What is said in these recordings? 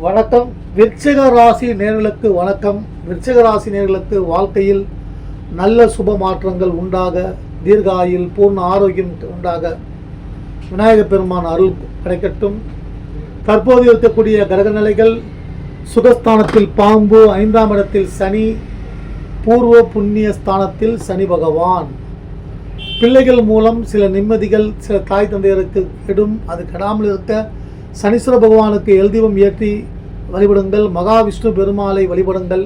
வணக்கம். விருச்சிக ராசி நேர்களுக்கு வணக்கம். விருச்சிக ராசி நேர்களுக்கு வாழ்க்கையில் நல்ல சுப மாற்றங்கள் உண்டாக தீர்காயில் பூர்ண ஆரோக்கியம் உண்டாக விநாயகப் பெருமான் அருள் கிடைக்கட்டும். தற்போது இருக்கக்கூடிய கிரக நிலைகள் சுகஸ்தானத்தில் பாம்பு ஐந்தாம் இடத்தில் சனி பூர்வ புண்ணிய ஸ்தானத்தில் சனி பகவான். பிள்ளைகள் மூலம் சில நிம்மதிகள் சில தாய் தந்தையருக்கு கெடும். அது கெடாமல் இருக்க சனீஸ்வர பகவானுக்கு எல்தீபம் ஏற்றி வழிபடுங்கள் மகாவிஷ்ணு பெருமாளை வழிபடுங்கள்.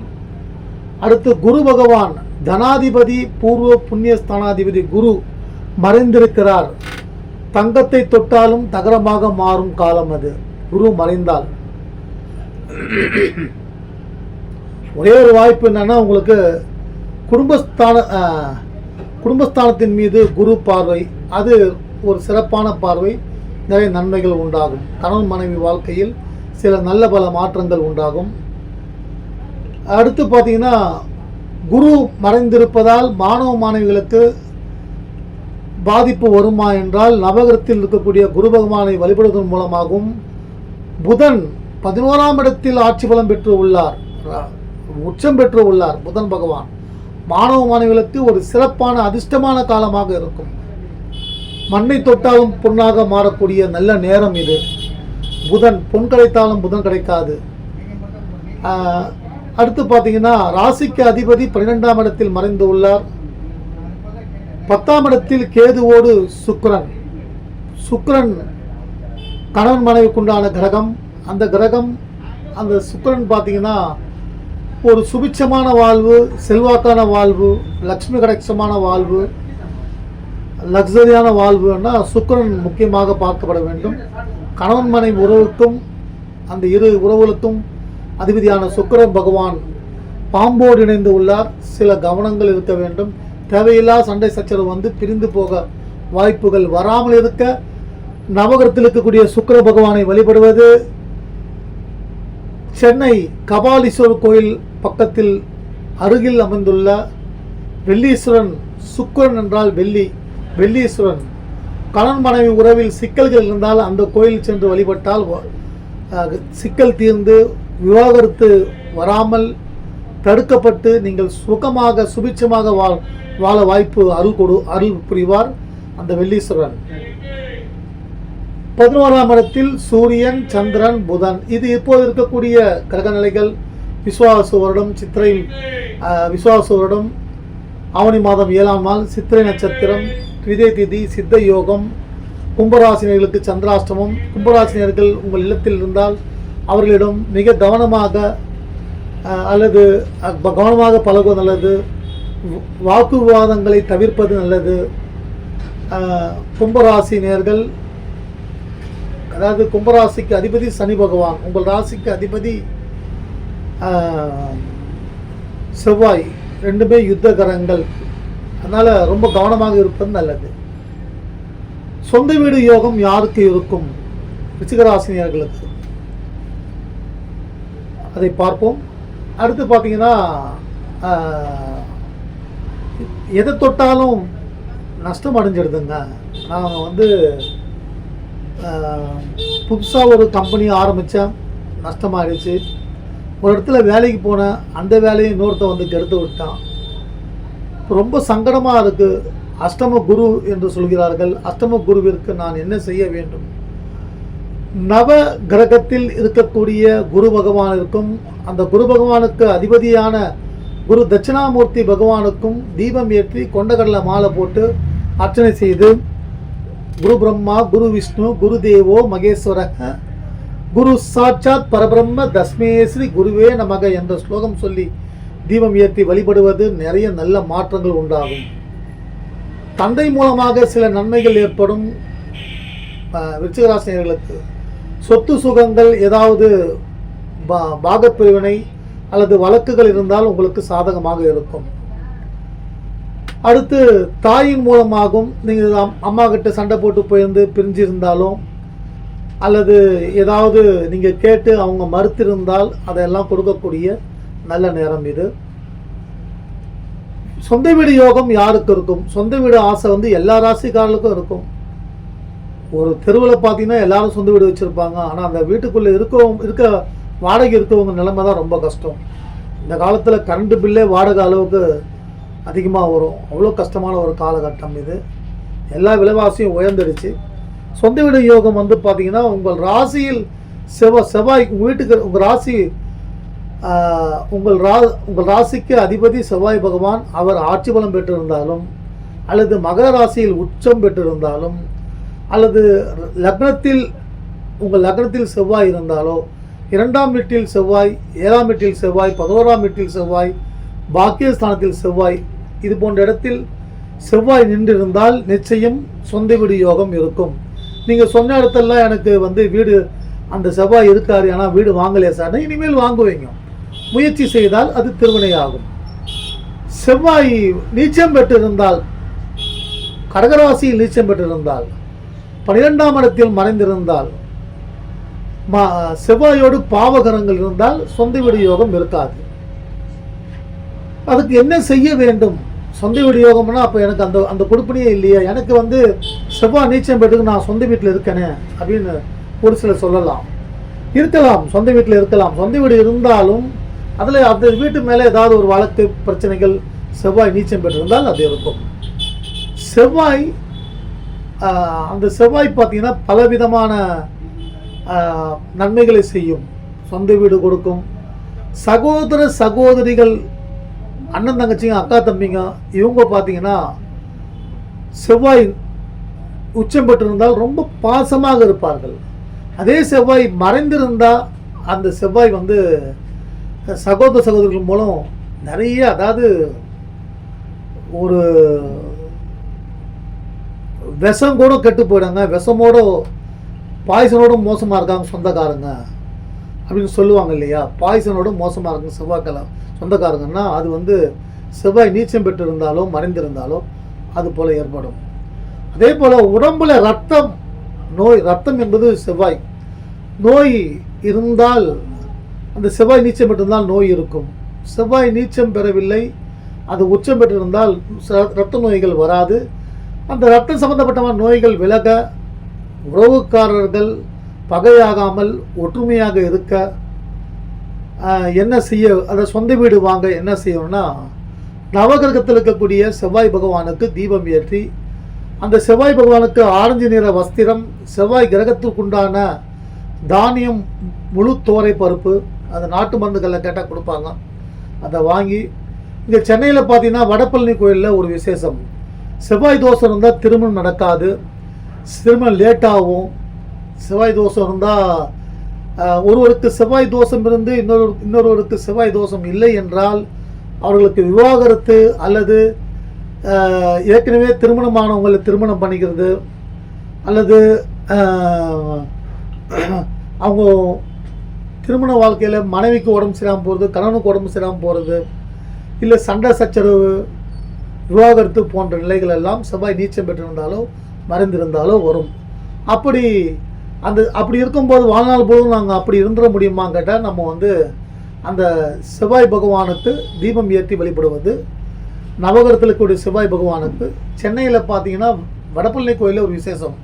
அடுத்து குரு பகவான் தனாதிபதி பூர்வ புண்ணிய ஸ்தானாதிபதி குரு மறைந்திருக்கிறார். தங்கத்தை தொட்டாலும் தகரமாக மாறும் காலம் அது. குரு மறைந்தால். ஒரே ஒரு வாய்ப்பு என்னன்னா உங்களுக்கு குடும்பஸ்தான ஆஹ், குடும்பஸ்தானத்தின் மீது குரு பார்வை. அது ஒரு சிறப்பான பார்வை. நிறைய நன்மைகள் உண்டாகும். கணவன் மனைவி வாழ்க்கையில் சில நல்ல பல மாற்றங்கள் உண்டாகும். அடுத்து பார்த்தீங்கன்னா குரு மறைந்திருப்பதால் மாணவ மாணவிகளுக்கு பாதிப்பு வருமா என்றால் நவகிரகத்தில் இருக்கக்கூடிய குரு பகவானை வழிபடுவதன் மூலமாகவும் புதன் பதினோராம் இடத்தில் ஆட்சி பலம் பெற்று உள்ளார். உச்சம் பெற்று உள்ளார் புதன் பகவான். மாணவ மாணவிகளுக்கு ஒரு சிறப்பான அதிர்ஷ்டமான காலமாக இருக்கும். மண்ணை தொட்டாலும் பொன்னாக மாறக்கூடிய நல்ல நேரம் இது. புதன் பொன் கிடைத்தாலும் புதன் கிடைக்காது. அடுத்து பார்த்தீங்கன்னா ராசிக்கு அதிபதி பன்னிரெண்டாம் இடத்தில் மறைந்து உள்ளார். பத்தாம் இடத்தில் கேதுவோடு சுக்ரன் சுக்ரன் கணவன் மனைவிக்குண்டான கிரகம். அந்த கிரகம் அந்த சுக்கிரன் பார்த்தீங்கன்னா ஒரு சுபிட்சமான வாழ்வு செல்வாக்கான வாழ்வு லக்ஷ்மி கடைட்சமான வாழ்வு லக்ஸரியான வாழ்வுன்னா சுக்கரன் முக்கியமாக பார்க்கப்பட வேண்டும். கணவன் மனைவி உறவுக்கும் அந்த இரு உறவுகளுக்கும் அதிபதியான சுக்கிரன் பகவான் பாம்போடு இணைந்து உள்ளார். சில கவனங்கள் இருக்க வேண்டும். தேவையில்லா சண்டை சச்சரவு வந்து பிரிந்து போக வாய்ப்புகள் வராமல் இருக்க நவகரத்தில் இருக்கக்கூடிய சுக்கிர பகவானை வழிபடுவது சென்னை கபாலீஸ்வரர் கோயில் பக்கத்தில் அருகில் அமைந்துள்ள வெள்ளீஸ்வரன் சுக்கிரன் என்றால் வெள்ளி. வெள்ளீஸ்வரன். கணவன் மனைவி உறவில் சிக்கல்கள் இருந்தால் அந்த கோயில் சென்று வழிபட்டால் சிக்கல் தீர்ந்து விவாகரத்து வராமல் தடுக்கப்பட்டு நீங்கள் சுகமாக சுபிட்சமாக வாழ் வாழ வாய்ப்பு அருள் கொடு அருள் புரிவார் அந்த வெள்ளீஸ்வரன். பதினோராம் இடத்தில் சூரியன் சந்திரன் புதன். இது இப்போது இருக்கக்கூடிய கிரகநிலைகள். விஸ்வாச வருடம் சித்திரை அஹ், விஸ்வாச வருடம். ஆவணி மாதம் ஏழாம் நாள் சித்திரை நட்சத்திரம். விதை திதி சித்த யோகம் கும்பராசினியர்களுக்கு சந்திராஷ்டமம். கும்பராசினியர்கள் உங்கள் இல்லத்தில் இருந்தால் அவர்களிடம் மிக கவனமாக அல்லது கவனமாக பழகுவது நல்லது. வாக்குவாதங்களை தவிர்ப்பது நல்லது. கும்பராசினியர்கள் அதாவது கும்பராசிக்கு அதிபதி சனி பகவான் உங்கள் ராசிக்கு அதிபதி செவ்வாய் ரெண்டுமே யுத்த கரங்கள் அதனால் ரொம்ப கவனமாக இருப்பது நல்லது. சொந்த வீடு யோகம் யாருக்கு இருக்கும்? ரிச்சிகராசினியர்களுக்கு. அதை பார்ப்போம். அடுத்து பார்த்தீங்கன்னா எதை தொட்டாலும் நஷ்டம் அடைஞ்சிடுதுங்க. நாங்கள் வந்து புதுசாக ஒரு கம்பெனி ஆரம்பித்தேன் நஷ்டமாகிடுச்சு ஒரு இடத்துல வேலைக்கு போனேன் அந்த வேலையை இன்னொருத்தன் வந்து கெடுத்து விட்டான். ரொம்ப சங்கடமாக இருக்குது அஷ்டம குரு என்று சொல்கிறார்கள். அஷ்டம குருவிற்கு நான் என்ன செய்ய வேண்டும்? நவ கிரகத்தில் இருக்கக்கூடிய குரு பகவானிற்கும் அந்த குரு பகவானுக்கு அதிபதியான குரு தட்சிணாமூர்த்தி பகவானுக்கும் தீபம் ஏற்றி கொண்டகடலை மாலை போட்டு அர்ச்சனை செய்து குரு பிரம்மா குரு விஷ்ணு குரு தேவோ மகேஸ்வர குரு சாட்சாத் பரபிரம்ம தஸ்மே ஸ்ரீ குருவே நமக என்ற ஸ்லோகம் சொல்லி தீபம் ஏற்றி வழிபடுவது நிறைய நல்ல மாற்றங்கள் உண்டாகும். தந்தை மூலமாக சில நன்மைகள் ஏற்படும் விருச்சிகராசினியர்களுக்கு. சொத்து சுகங்கள் ஏதாவது பா பாகப்பிரிவினை அல்லது வழக்குகள் இருந்தால் உங்களுக்கு சாதகமாக இருக்கும். அடுத்து தாயின் மூலமாகவும் நீங்கள் அம்- அம்மா கிட்ட சண்டை போட்டு போயிருந்து பிரிஞ்சிருந்தாலும் அல்லது ஏதாவது நீங்கள் கேட்டு அவங்க மறுத்திருந்தால் அதையெல்லாம் கொடுக்கக்கூடிய நல்ல நேரம் இது. சொந்த வீடு யோகம் யாருக்கு இருக்கும்? சொந்த வீடு ஆசை வந்து எல்லா ராசிக்காரர்களுக்கும் இருக்கும். ஒரு தெருவில் பார்த்தீங்கன்னா எல்லாரும் சொந்த வீடு வச்சுருப்பாங்க. ஆனால் அந்த வீட்டுக்குள்ளே இருக்கவங்க இருக்க வாடகை இருக்கவங்க நிலைமை தான் ரொம்ப கஷ்டம். இந்த காலத்தில் கரண்ட் பில்லே வாடகை அளவுக்கு அதிகமாக வரும். அவ்வளோ கஷ்டமான ஒரு காலகட்டம் இது. எல்லா விலைவாசியும் உயர்ந்துடுச்சு. சொந்த வீடு யோகம் வந்து பார்த்தீங்கன்னா உங்கள் ராசியில் செவ்வாய் செவ்வாய் உங்கள் வீட்டுக்கு உங்கள் ராசி உங்கள் ரா உங்கள் ராசிக்கு அதிபதி செவ்வாய் பகவான் அவர் ஆட்சி பலம் பெற்றிருந்தாலும் அல்லது மகர ராசியில் உச்சம் பெற்றிருந்தாலும் அல்லது லக்னத்தில் உங்கள் லக்னத்தில் செவ்வாய் இருந்தாலோ இரண்டாம் வீட்டில் செவ்வாய் ஏழாம் வீட்டில் செவ்வாய் பதினோராம் வீட்டில் செவ்வாய் பாக்கியஸ்தானத்தில் செவ்வாய் இது போன்ற இடத்தில் செவ்வாய் நின்றிருந்தால் நிச்சயம் சொந்த வீடு யோகம் இருக்கும். நீங்கள் சொன்ன இடத்தெல்லாம் எனக்கு வந்து வீடு அந்த செவ்வாய் இருக்காரு ஆனால் வீடு வாங்கலையா சார்? இனிமேல் வாங்குவீங்க. முயற்சி செய்தால் அது திருவினையாகும். செவ்வாய் நீச்சம் பெற்றிருந்தால் கடகராசியில் நீச்சம் பெற்றிருந்தால் பனிரெண்டாம் இடத்தில் மறைந்திருந்தால் மா செவ்வாயோடு பாவகரங்கள் இருந்தால் சொந்த வீடு யோகம் இருக்காது. அதுக்கு என்ன செய்ய வேண்டும்? சொந்த வீடு யோகம்னா அப்போ எனக்கு அந்த அந்த கொடுப்பனையே இல்லையா. எனக்கு வந்து செவ்வாய் நீச்சம் பெற்றுக்கு நான் சொந்த வீட்டில் இருக்கேனே அப்படின்னு ஒரு சிலர் சொல்லலாம். இருக்கலாம் சொந்த வீட்டில் இருக்கலாம். சொந்த வீடு இருந்தாலும் அதில் அந்த வீட்டு மேலே ஏதாவது ஒரு வழக்கு பிரச்சனைகள் செவ்வாய் நீச்சம் பெற்றிருந்தால் அது இருக்கும். செவ்வாய் அந்த செவ்வாய் பார்த்தீங்கன்னா பலவிதமான நன்மைகளை செய்யும். சொந்த வீடு கொடுக்கும். சகோதர சகோதரிகள் அண்ணன் தங்கச்சிங்க அக்கா தம்பிங்க இவங்க பார்த்தீங்கன்னா செவ்வாய் உச்சம் பெற்றிருந்தால் ரொம்ப பாசமாக இருப்பார்கள். அதே செவ்வாய் மறைந்திருந்தால் அந்த செவ்வாய் வந்து சகோதர சகோதரிகள் மூலம் நிறைய அதாவது ஒரு விஷம் கூட கெட்டு போயிடுங்க விஷமோட பாய்சனோட மோசமாக இருக்காங்க சொந்தக்காரங்க அப்படின்னு சொல்லுவாங்க இல்லையா? பாய்சனோட மோசமாக இருக்குங்க செவ்வாய்க்கிழமை சொந்தக்காரங்கன்னா அது வந்து செவ்வாய் நீச்சம் பெற்று இருந்தாலும் மறைந்திருந்தாலோ அது போல் ஏற்படும். அதே போல் உடம்புல ரத்தம் நோய் ரத்தம் என்பது செவ்வாய். நோய் இருந்தால் அந்த செவ்வாய் நீச்சம் பெற்றிருந்தால் நோய் இருக்கும். செவ்வாய் நீச்சம் பெறவில்லை அது உச்சம் பெற்றிருந்தால் ச- இரத்த நோய்கள் வராது. அந்த ரத்தம் சம்பந்தப்பட்ட நோய்கள் விலக உறவுக்காரர்கள் பகையாகாமல் ஒற்றுமையாக இருக்க என்ன செய்ய அதை சொந்த வீடு வாங்க என்ன செய்யணும்னா நவகிரகத்தில் இருக்கக்கூடிய செவ்வாய் பகவானுக்கு தீபம் ஏற்றி அந்த செவ்வாய் பகவானுக்கு ஆரஞ்சு நிற வஸ்திரம் செவ்வாய் கிரகத்துக்குண்டான தானியம் முழு தோரை பருப்பு அந்த நாட்டு மருந்துகளில் கேட்டால் கொடுப்பாங்க. அதை வாங்கி இங்கே சென்னையில் பார்த்தீங்கன்னா வடப்பழனி கோயிலில் ஒரு விசேஷம். செவ்வாய் தோசை இருந்தால் திருமணம் நடக்காது. திருமணம் லேட்டாகும் செவ்வாய் தோஷம் இருந்தால் ஒருவருக்கு செவ்வாய் தோஷம் இருந்து இன்னொரு இன்னொருவருக்கு செவ்வாய் தோஷம் இல்லை என்றால் அவர்களுக்கு விவாகரத்து அல்லது ஏற்கனவே திருமணமானவங்களை திருமணம் பண்ணிக்கிறது அல்லது அவங்க திருமண வாழ்க்கையில் மனைவிக்கு உடம்பு சரியாமல் போகிறது கணவனுக்கு உடம்பு சரியாமல் போகிறது இல்லை சண்டை சச்சரவு விவாகரத்து போன்ற நிலைகள் எல்லாம் செவ்வாய் நீச்சம் பெற்றிருந்தாலோ மறைந்திருந்தாலோ வரும். அப்படி அந்த அப்படி இருக்கும்போது வாழ்நாள் போதும் நாங்கள் அப்படி இருந்துட முடியுமா கேட்டால் நம்ம வந்து அந்த செவ்வாய் பகவானுக்கு தீபம் ஏற்றி வழிபடுவது நவகிரகத்தில் இருக்கக்கூடிய செவ்வாய் பகவானுக்கு சென்னையில் பார்த்தீங்கன்னா வடபழனி கோயிலில் ஒரு விசேஷம்.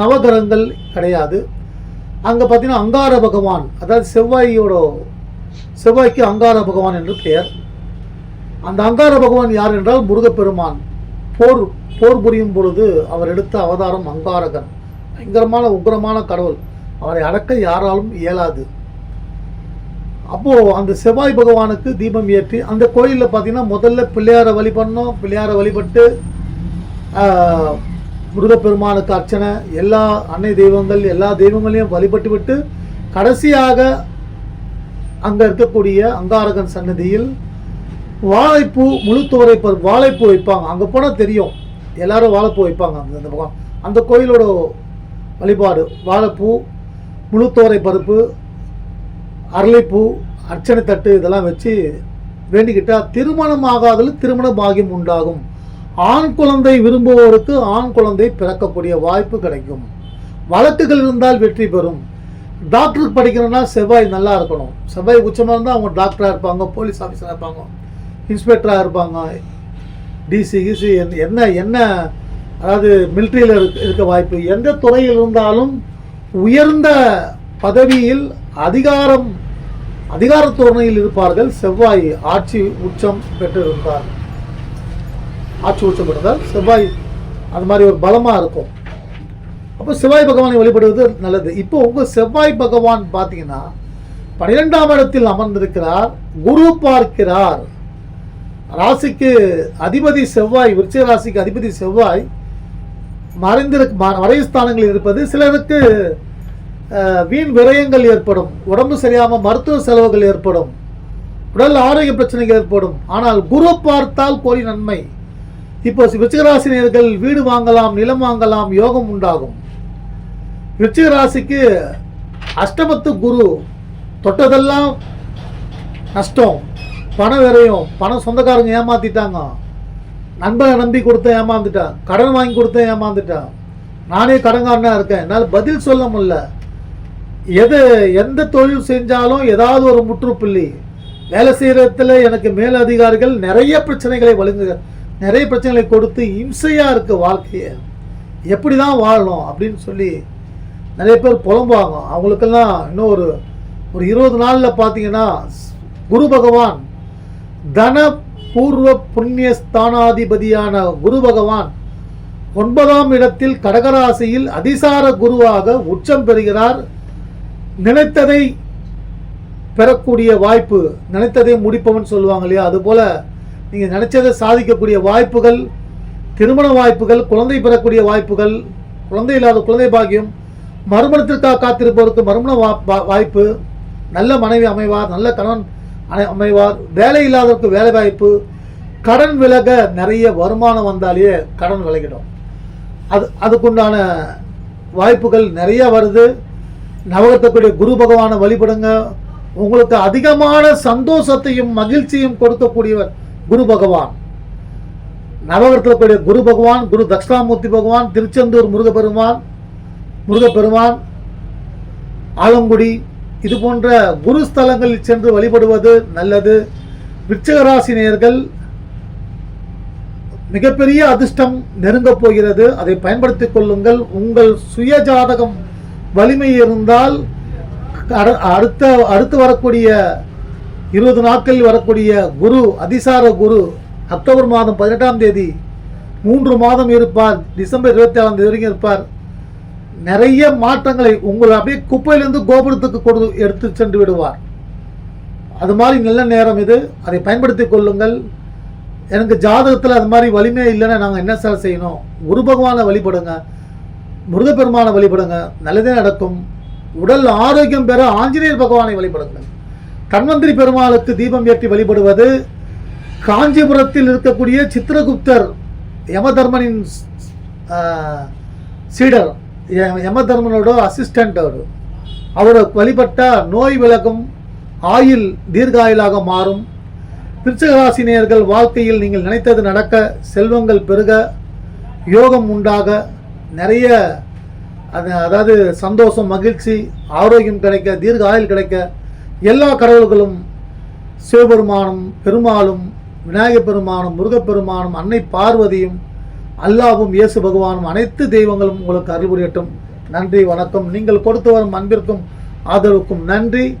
நவகிரகங்கள் கிடையாது. அங்கே பார்த்தீங்கன்னா அங்கார பகவான் அதாவது செவ்வாயோட செவ்வாய்க்கு அங்கார பகவான் என்று பெயர். அந்த அங்கார பகவான் யார் என்றால் முருகப்பெருமான். போர் போர் புரியும் பொழுது அவர் எடுத்த அவதாரம் அங்காரகன். பயங்கரமான உக்ரமான கடவுள். அவரை அடக்க யாராலும் இயலாது. அப்போது அந்த செவ்வாய் பகவானுக்கு தீபம் ஏற்றி அந்த கோயிலில் பார்த்தீங்கன்னா முதல்ல பிள்ளையாரை வழிபடணும் பிள்ளையாரை வழிபட்டு முருகப்பெருமானுக்கு அர்ச்சனை எல்லா அன்னை தெய்வங்கள் எல்லா தெய்வங்களையும் வழிபட்டு விட்டு கடைசியாக அங்கே இருக்கக்கூடிய அங்காரகன் சன்னதியில் வாழைப்பூ முழுத்துவரை வாழைப்பூ வைப்பாங்க. அங்கே போனால் தெரியும். எல்லாரும் வாழைப்பூ வைப்பாங்க. அந்த அந்த பக்கம். அந்த கோயிலோட வழிபாடு. வாழைப்பூ முழுத்தோரை பருப்பு அரளிப்பூ அர்ச்சனை தட்டு இதெல்லாம் வச்சு வேண்டிக்கிட்டால் திருமணம் ஆகாதது திருமண பாகியம் உண்டாகும். ஆண் குழந்தை விரும்புவோருக்கு ஆண் குழந்தை பிறக்கக்கூடிய வாய்ப்பு கிடைக்கும். வழக்குகள் இருந்தால் வெற்றி பெறும். டாக்டருக்கு படிக்கணும்னா செவ்வாய் நல்லா இருக்கணும். செவ்வாய் உச்சமாக இருந்தால் அவங்க டாக்டராக இருப்பாங்க போலீஸ் ஆஃபீஸராக இருப்பாங்க இன்ஸ்பெக்டராக இருப்பாங்க. டிசி கிசி என்ன என்ன அதாவது மிலிட்ரியில் இருக்க இருக்க வாய்ப்பு. எந்த துறையில் இருந்தாலும் உயர்ந்த பதவியில் அதிகாரம் அதிகார தோரணையில் இருப்பார்கள். செவ்வாய் ஆட்சி உச்சம் பெற்று ஆட்சி உச்சப்பட்டதால் செவ்வாய் அது மாதிரி ஒரு பலமாக இருக்கும். அப்போ செவ்வாய் பகவானை வழிபடுவது நல்லது. இப்போ உங்கள் செவ்வாய் பகவான் பார்த்தீங்கன்னா பன்னிரெண்டாம் இடத்தில் அமர்ந்திருக்கிறார் குரு பார்க்கிறார். ராசிக்கு அதிபதி செவ்வாய் விருச்சிக ராசிக்கு அதிபதி செவ்வாய் மறைந்திருக்கு மறைவு மறைஸ்தானங்களில் இருப்பது சிலருக்கு வீண் விரயங்கள் ஏற்படும். உடம்பு சரியாமல் மருத்துவ செலவுகள் ஏற்படும். உடல் ஆரோக்கிய பிரச்சனைகள் ஏற்படும். ஆனால் குரு பார்த்தால் கோரி நன்மை. இப்போ விருச்சிகராசினியர்கள் வீடு வாங்கலாம் நிலம் வாங்கலாம் யோகம் உண்டாகும். விருச்சிகராசிக்கு அஷ்டமத்து குரு தொட்டதெல்லாம் நஷ்டம் பணம் விரையும் பணம் சொந்தக்காரங்க ஏமாத்திட்டாங்க. நண்பனை நம்பி கொடுத்த ஏமாந்துட்டான் கடன் வாங்கி கொடுத்தேன் ஏமாந்துட்டான் நானே கடன்காரனாக இருக்கேன். என்னால் பதில் சொல்ல முடியல. எது எந்த தொழில் செஞ்சாலும் ஏதாவது ஒரு முற்றுப்புள்ளி. வேலை செய்கிறதுல எனக்கு மேல் அதிகாரிகள் நிறைய பிரச்சனைகளை வழங்கு நிறைய பிரச்சனைகளை கொடுத்து இம்சையாக இருக்க வாழ்க்கையை எப்படி தான் வாழணும் அப்படின்னு சொல்லி நிறைய பேர் புலம்புவாங்க. அவங்களுக்கெல்லாம் இன்னும் ஒரு ஒரு இருபது நாளில் பார்த்தீங்கன்னா குரு பகவான் தன பூர்வ புண்ணிய ஸ்தானாதிபதியான குரு பகவான் ஒன்பதாம் இடத்தில் கடகராசியில் அதிசார குருவாக உச்சம் பெறுகிறார். நினைத்ததை பெறக்கூடிய வாய்ப்பு நினைத்ததை முடிப்பவன் சொல்லுவாங்க இல்லையா? அதுபோல நீங்கள் நினச்சதை சாதிக்கக்கூடிய வாய்ப்புகள் திருமண வாய்ப்புகள் குழந்தை பெறக்கூடிய வாய்ப்புகள் குழந்தை இல்லாத குழந்தை பாக்கியம் மறுமணத்திற்காக காத்திருப்பவருக்கு மறுமண வாய்ப்பு நல்ல மனைவி அமைவார் நல்ல கணவன் அமைவார் வேலை இல்லாதவருக்கு வேலை வாய்ப்பு கடன் விலக நிறைய வருமானம் வந்தாலே கடன் விலகிடும். அது அதுக்குண்டான வாய்ப்புகள் நிறைய வருது. நவகத்தக்கூடிய குரு பகவானை வழிபடுங்க. உங்களுக்கு அதிகமான சந்தோஷத்தையும் மகிழ்ச்சியும் கொடுக்கக்கூடியவர் குரு பகவான். நவகரத்தில் குரு பகவான் குரு தட்சிணாமூர்த்தி பகவான் திருச்செந்தூர் முருகப்பெருமான் முருகப்பெருமான் ஆலங்குடி இது போன்ற குரு ஸ்தலங்களில் சென்று வழிபடுவது நல்லது. விருச்சிக மிகப்பெரிய அதிர்ஷ்டம் நெருங்கப் போகிறது. அதை பயன்படுத்திக் கொள்ளுங்கள். உங்கள் சுய ஜாதகம் வலிமை இருந்தால் அடு- அடுத்த அடுத்து வரக்கூடிய இருபது நாட்களில் வரக்கூடிய குரு அதிசார குரு அக்டோபர் மாதம் பதினெட்டாம் தேதி மூன்று மாதம் இருப்பார் டிசம்பர் இருபத்தி ஏழாம் தேதி வரைக்கும் இருப்பார். நிறைய மாற்றங்களை உங்களை அப்படியே குப்பையிலிருந்து கோபுரத்துக்கு கொடு எடுத்து சென்று விடுவார். அது மாதிரி நல்ல நேரம் இது. அதை பயன்படுத்திக் கொள்ளுங்கள். எனக்கு ஜாதகத்தில் அது மாதிரி வலிமையே இல்லைன்னா நாங்கள் என்ன சார் செய்யணும்? குரு பகவானை வழிபடுங்க. முருகப்பெருமானை வழிபடுங்க. நல்லதே நடக்கும். உடல் ஆரோக்கியம் பெற ஆஞ்சநேயர் பகவானை வழிபடுங்கள். தன்வந்திரி பெருமாளுக்கு தீபம் ஏற்றி வழிபடுவது காஞ்சிபுரத்தில் இருக்கக்கூடிய சித்திரகுப்தர் யமதர்மனின் சீடர் யமதர்மனோட அசிஸ்டண்ட் அவர். அவரை வழிபட்ட நோய் விலகும் ஆயில் தீர்காயிலாக மாறும். விருச்சிகராசினியர்கள் வாழ்க்கையில் நீங்கள் நினைத்தது நடக்க செல்வங்கள் பெருக யோகம் உண்டாக நிறைய அது அதாவது சந்தோஷம் மகிழ்ச்சி ஆரோக்கியம் கிடைக்க தீர்க்க கிடைக்க எல்லா கடவுள்களும் சிவபெருமானும் பெருமாளும் விநாயகப் பெருமானும் முருகப்பெருமானும் அன்னை பார்வதியும் அல்லாவும் இயேசு பகவானும் அனைத்து தெய்வங்களும் உங்களுக்கு அருள் புரியட்டும். நன்றி வணக்கம். நீங்கள் கொடுத்து வரும் அன்பிற்கும் ஆதரவுக்கும் நன்றி.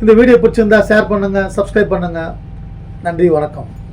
இந்த வீடியோ பிடிச்சிருந்தா ஷேர் பண்ணுங்கள் சப்ஸ்கிரைப் பண்ணுங்கள் நன்றி வணக்கம்.